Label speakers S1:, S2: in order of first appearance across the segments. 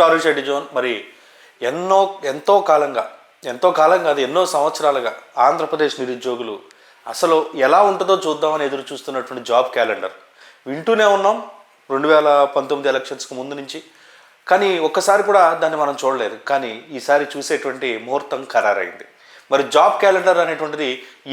S1: టారుషెడ్డి zone మరి ఎన్నో ఎంతో కాలంగా ఎంతో కాలం కాదు ఎన్నో సంవత్సరాలుగా ఆంధ్రప్రదేశ్ నిరుద్యోగులు అసలు ఎలా ఉంటుందో చూద్దామని ఎదురు చూస్తున్నటువంటి జాబ్ క్యాలెండర్. వింటూనే ఉన్నాం రెండు వేల పంతొమ్మిది ఎలక్షన్స్కి ముందు నుంచి కానీ ఒక్కసారి కూడా దాన్ని మనం చూడలేదు. కానీ ఈసారి చూసేటువంటి ముహూర్తం ఖరారైంది. మరి జాబ్ క్యాలెండర్ అనేటువంటిది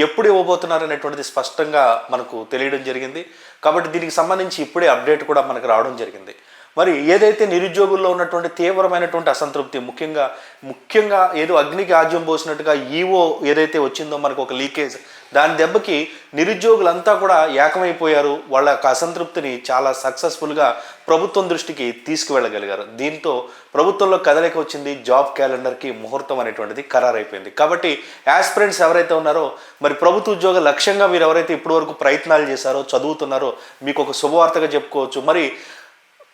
S1: ఎప్పుడు ఇవ్వబోతున్నారు అనేటువంటిది స్పష్టంగా మనకు తెలియడం జరిగింది. కాబట్టి దీనికి సంబంధించి ఇప్పుడే అప్డేట్ కూడా మనకు రావడం జరిగింది. మరి ఏదైతే నిరుద్యోగుల్లో ఉన్నటువంటి తీవ్రమైనటువంటి అసంతృప్తి ముఖ్యంగా ముఖ్యంగా ఏదో అగ్నికి ఆజ్యం పోసినట్టుగా ఈవో ఏదైతే వచ్చిందో మనకు ఒక లీకేజ్ దాని దెబ్బకి నిరుద్యోగులంతా కూడా ఏకమైపోయారు. వాళ్ళ యొక్క అసంతృప్తిని చాలా సక్సెస్ఫుల్గా ప్రభుత్వం దృష్టికి తీసుకువెళ్ళగలిగారు. దీంతో ప్రభుత్వంలో కదలిక వచ్చింది. జాబ్ క్యాలెండర్కి ముహూర్తం అనేటువంటిది ఖరారైపోయింది. కాబట్టి యాస్పిరెంట్స్ ఎవరైతే ఉన్నారో మరి ప్రభుత్వ ఉద్యోగ లక్ష్యంగా మీరు ఎవరైతే ఇప్పటివరకు ప్రయత్నాలు చేశారో చదువుతున్నారో మీకు ఒక శుభవార్తగా చెప్పుకోవచ్చు. మరి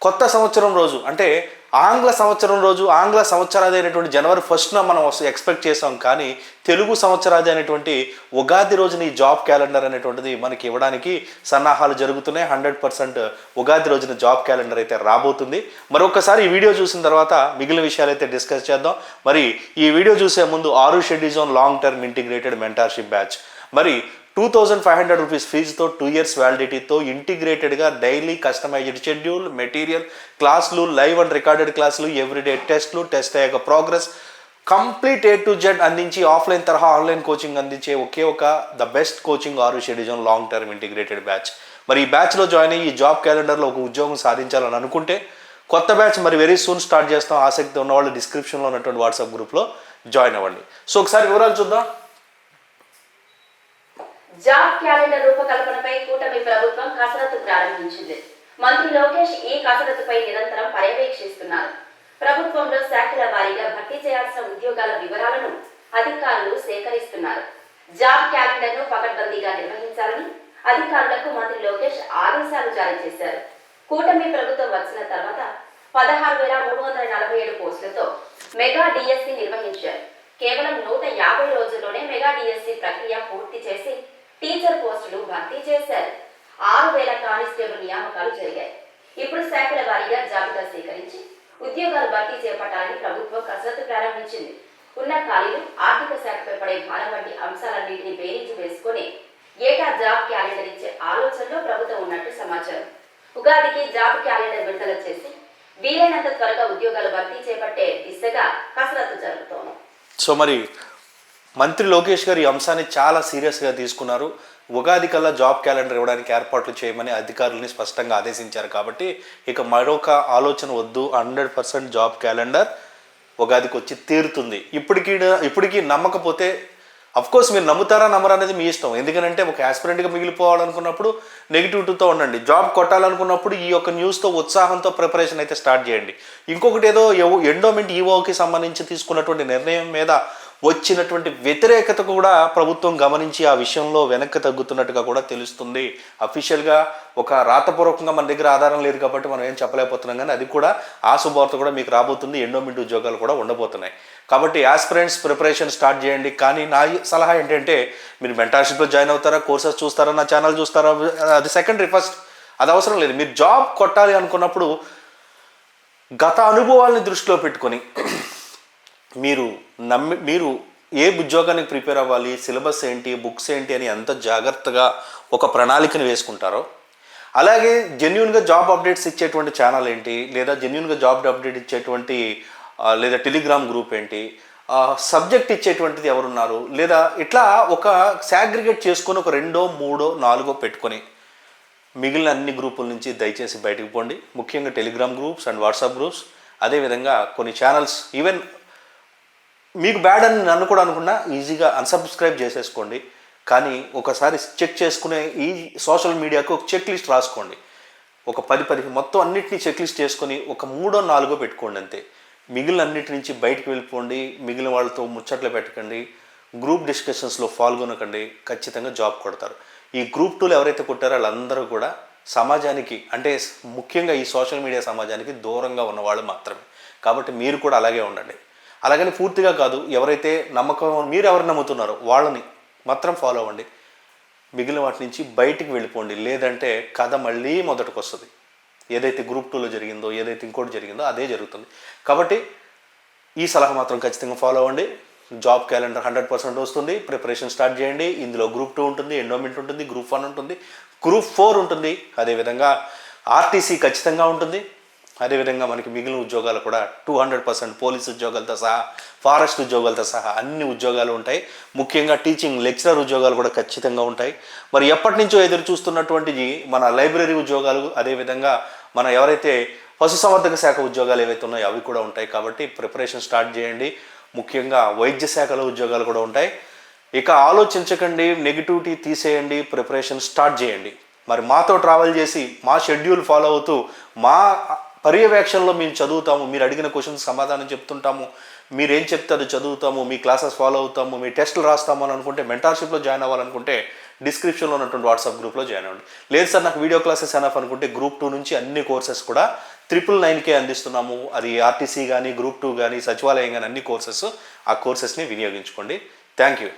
S1: కొత్త సంవత్సరం రోజు అంటే ఆంగ్ల సంవత్సరం రోజు ఆంగ్ల సంవత్సరాది అయినటువంటి జనవరి ఫస్ట్న మనం ఎక్స్పెక్ట్ చేసాం కానీ తెలుగు సంవత్సరాది అనేటువంటి ఉగాది రోజున ఈ జాబ్ క్యాలెండర్ అనేటువంటిది మనకి ఇవ్వడానికి సన్నాహాలు జరుగుతున్నాయి. హండ్రెడ్ పర్సెంట్ ఉగాది రోజున జాబ్ క్యాలెండర్ అయితే రాబోతుంది. మరొకసారి ఈ వీడియో చూసిన తర్వాత మిగిలిన విషయాలు అయితే డిస్కస్ చేద్దాం. మరి ఈ వీడియో చూసే ముందు ఆరు షెడ్యూజోన్ long term integrated mentorship batch మరి two thousand five hundred rupees ఫీజుతో two years వ్యాలిడిటీతో ఇంటిగ్రేటెడ్గా డైలీ కస్టమైజ్డ్ షెడ్యూల్ మెటీరియల్ క్లాసులు లైవ్ అండ్ రికార్డెడ్ క్లాసులు ఎవ్రీడే టెస్ట్లు టెస్ట్ అయ్యాక progress. Complete A to Z అందించి ఆఫ్లైన్ తరహా ఆన్లైన్ కోచింగ్ అందించే ఒకే ఒక ద బెస్ట్ కోచింగ్ ఆరు షెడ్యూజన్ లాంగ్ టర్మ్ ఇంటిగ్రేటెడ్ బ్యాచ్. మరి ఈ బ్యాచ్లో జాయిన్ అయ్యి ఈ జాబ్ క్యాలెండర్లో ఒక ఉద్యోగం సాధించాలని అనుకుంటే కొత్త బ్యాచ్ మరి వెరీ సూన్ స్టార్ట్ చేస్తాం. ఆసక్తి ఉన్న వాళ్ళు డిస్క్రిప్షన్లో ఉన్నటువంటి వాట్సాప్ గ్రూప్లో జాయిన్ అవ్వండి. సో ఒకసారి వివరాలు చూద్దాం.
S2: జాబ్ క్యాలెండర్ రూపకల్పనపై కూటమి ప్రభుత్వం కసరత్తు ప్రారంభించింది. మంత్రి లోకేష్ ఈ కసరత్తుపై నిరంతరం పర్యవేక్షిస్తున్నారు. ప్రభుత్వంలో శాఖల వారీగా భర్తీ చేయాల్సిన ఉద్యోగాల వివరాలను అధికారులు సేకరిస్తున్నారు. జాబ్ క్యాలెండర్ను పకడ్బందీగా నిర్వహించాలని అధికారులకు మంత్రి లోకేష్ ఆదేశాలు జారీ చేశారు. కూటమి ప్రభుత్వం వచ్చిన తర్వాత పదహారు వేల మూడు వందల నలభై ఏడు పోస్టులతో మెగా డిఎస్సి నిర్వహించారు. కేవలం నూట యాభై రోజుల్లోనే మెగా డిఎస్సి ప్రక్రియ పూర్తి చేసి టీచర్ పోస్టులు భర్తీ చేశారు. ఆరు వేల కానిస్టేబుల్ నియామకాలు జరిగాయి. ఇప్పుడు శాఖల వారీగా జాబితా సేకరించి ఉద్యోగాలు భర్తీ చేపట్టాలని ప్రభుత్వం కసరత్తు ప్రారంభించింది. ఉన్న ఖాళీలు ఆర్థిక శాఖపై పడే భారం వంటి అంశాలన్నింటినీ బేరీజు వేసుకొని ఏటా జాబ్ క్యాలెండర్ ఇచ్చే ఆలోచనలో ప్రభుత్వం ఉన్నట్టు సమాచారం. ఉగాదికి జాబ్ క్యాలెండర్ విడుదల చేసి వీలైనంత త్వరగా ఉద్యోగాలు భర్తీ చేపట్టే దిశగా కసరత్తు జరుగుతోంది.
S1: సో మరి మంత్రి లోకేష్ గారు ఈ అంశాన్ని చాలా సీరియస్గా తీసుకున్నారు. ఉగాది కల్లా జాబ్ క్యాలెండర్ ఇవ్వడానికి ఏర్పాట్లు చేయమని అధికారులని స్పష్టంగా ఆదేశించారు కాబట్టి ఇక మరొక ఆలోచన వద్దు. హండ్రెడ్ పర్సెంట్ జాబ్ క్యాలెండర్ ఉగాదికి వచ్చి తీరుతుంది. ఇప్పటికీ ఇప్పటికీ నమ్మకపోతే కోర్స్ మీరు నమ్ముతారా నమ్మరా అనేది మీ ఇష్టం. ఎందుకంటే ఒక యాస్పిరెంట్గా మిగిలిపోవాలనుకున్నప్పుడు నెగిటివిటీతో ఉండండి. జాబ్ కొట్టాలనుకున్నప్పుడు ఈ యొక్క న్యూస్తో ఉత్సాహంతో ప్రిపరేషన్ అయితే స్టార్ట్ చేయండి. ఇంకొకటి ఏదో ఎండోమెంట్ ఈవోకి సంబంధించి తీసుకున్నటువంటి నిర్ణయం మీద వచ్చినటువంటి వ్యతిరేకత కూడా ప్రభుత్వం గమనించి ఆ విషయంలో వెనక్కి తగ్గుతున్నట్టుగా కూడా తెలుస్తుంది. అఫీషియల్గా ఒక రాతపూర్వకంగా మన దగ్గర ఆధారం లేదు కాబట్టి మనం ఏం చెప్పలేకపోతున్నాం. కానీ అది కూడా ఆ శుభవార్త కూడా మీకు రాబోతుంది. ఎండోమెంట్ ఉద్యోగాలు కూడా ఉండబోతున్నాయి. కాబట్టి ఆస్పిరెంట్స్ ప్రిపరేషన్ స్టార్ట్ చేయండి. కానీ నా సలహా ఏంటంటే మీరు మెంటార్షిప్లో జాయిన్ అవుతారా? కోర్సెస్ చూస్తారా? నా ఛానల్ చూస్తారా? అది సెకండరీ ఫస్ట్ అది అవసరం లేదు. మీరు జాబ్ కొట్టాలి అనుకున్నప్పుడు గత అనుభవాల్ని దృష్టిలో పెట్టుకొని మీరు నమ్మి మీరు ఏ ఉద్యోగానికి ప్రిపేర్ అవ్వాలి సిలబస్ ఏంటి బుక్స్ ఏంటి అని ఎంత జాగ్రత్తగా ఒక ప్రణాళికను వేసుకుంటారో అలాగే జెన్యున్గా జాబ్ అప్డేట్స్ ఇచ్చేటువంటి ఛానల్ ఏంటి లేదా జెన్యున్గా జాబ్ అప్డేట్ ఇచ్చేటువంటి లేదా టెలిగ్రామ్ గ్రూప్ ఏంటి సబ్జెక్ట్ ఇచ్చేటువంటిది ఎవరున్నారు లేదా ఇట్లా ఒక సాగ్రిగేట్ చేసుకొని ఒక రెండో మూడో నాలుగో పెట్టుకొని మిగిలిన అన్ని గ్రూపుల నుంచి దయచేసి బయటకు పోండి. ముఖ్యంగా Telegram groups and WhatsApp groups అదేవిధంగా కొన్ని ఛానల్స్ ఈవెన్ మీకు బ్యాడ్ అని నన్ను కూడా అనుకున్నా ఈజీగా అన్సబ్స్క్రైబ్ చేసేసుకోండి. కానీ ఒకసారి చెక్ చేసుకునే ఈ సోషల్ మీడియాకు ఒక చెక్ లిస్ట్ రాసుకోండి. ఒక పది పది మొత్తం అన్నిటినీ చెక్ లిస్ట్ చేసుకొని ఒక మూడో నాలుగో పెట్టుకోండి అంతే. మిగిలిన అన్నిటి నుంచి బయటకు వెళ్ళిపోండి మిగిలిన వాళ్ళతో ముచ్చట్లు పెట్టకండి గ్రూప్ డిస్కషన్స్లో పాల్గొనకండి ఖచ్చితంగా జాబ్ కొడతారు. ఈ గ్రూప్ టూలు ఎవరైతే కొట్టారో వాళ్ళందరూ కూడా సమాజానికి అంటే ముఖ్యంగా ఈ సోషల్ మీడియా సమాజానికి దూరంగా ఉన్నవాళ్ళు మాత్రమే. కాబట్టి మీరు కూడా అలాగే ఉండండి. అలాగని పూర్తిగా కాదు ఎవరైతే నమ్మకం మీరు ఎవరు నమ్ముతున్నారో వాళ్ళని మాత్రం ఫాలో అవ్వండి. మిగిలిన వాటి నుంచి బయటికి వెళ్ళిపోండి. లేదంటే కథ మళ్ళీ మొదటికి వస్తుంది ఏదైతే గ్రూప్ టూలో జరిగిందో ఏదైతే ఇంకోటి జరిగిందో అదే జరుగుతుంది. కాబట్టి ఈ సలహా మాత్రం ఖచ్చితంగా ఫాలో అవ్వండి. జాబ్ క్యాలెండర్ హండ్రెడ్ పర్సెంట్ వస్తుంది. ప్రిపరేషన్ స్టార్ట్ చేయండి. ఇందులో గ్రూప్ టూ ఉంటుంది ఎండోమెంట్ ఉంటుంది గ్రూప్ వన్ ఉంటుంది గ్రూప్ ఫోర్ ఉంటుంది. అదేవిధంగా ఆర్టీసీ ఖచ్చితంగా ఉంటుంది. అదేవిధంగా మనకి మిగిలిన ఉద్యోగాలు కూడా టూ హండ్రెడ్ పర్సెంట్ పోలీస్ ఉద్యోగాలతో సహా ఫారెస్ట్ ఉద్యోగాలతో సహా అన్ని ఉద్యోగాలు ఉంటాయి. ముఖ్యంగా టీచింగ్ లెక్చరర్ ఉద్యోగాలు కూడా ఖచ్చితంగా ఉంటాయి. మరి ఎప్పటి నుంచో ఎదురు చూస్తున్నటువంటిది మన లైబ్రరీ ఉద్యోగాలు అదేవిధంగా మన ఎవరైతే పశుసంవర్ధక శాఖ ఉద్యోగాలు ఏవైతే ఉన్నాయో అవి కూడా ఉంటాయి. కాబట్టి ప్రిపరేషన్ స్టార్ట్ చేయండి. ముఖ్యంగా వైద్య శాఖలో ఉద్యోగాలు కూడా ఉంటాయి. ఇక ఆలోచించకండి నెగిటివిటీ తీసేయండి ప్రిపరేషన్ స్టార్ట్ చేయండి. మరి మాతో ట్రావెల్ చేసి మా షెడ్యూల్ ఫాలో అవుతూ మా పర్యవేక్షణలో మేము చదువుతాము మీరు అడిగిన క్వశ్చన్స్ సమాధానం చెప్తుంటాము మీరేం చెప్తే అది చదువుతాము మీ క్లాసెస్ ఫాలో అవుతాము మీ టెస్టులు రాస్తాము అని అనుకుంటే మెంటార్షిప్లో జాయిన్ అవ్వాలనుకుంటే డిస్క్రిప్షన్లో ఉన్నటువంటి వాట్సాప్ గ్రూప్లో జాయిన్ అవ్వండి. లేదు సార్ నాకు వీడియో క్లాసెస్ ఎనఫ్ అనుకుంటే గ్రూప్ టూ నుంచి అన్ని కోర్సెస్ కూడా ట్రిపుల్ నైన్కే అందిస్తున్నాము. అది ఆర్టీసీ కానీ గ్రూప్ టూ కానీ సచివాలయం కానీ అన్ని కోర్సెస్ ఆ కోర్సెస్ని వినియోగించుకోండి. Thank you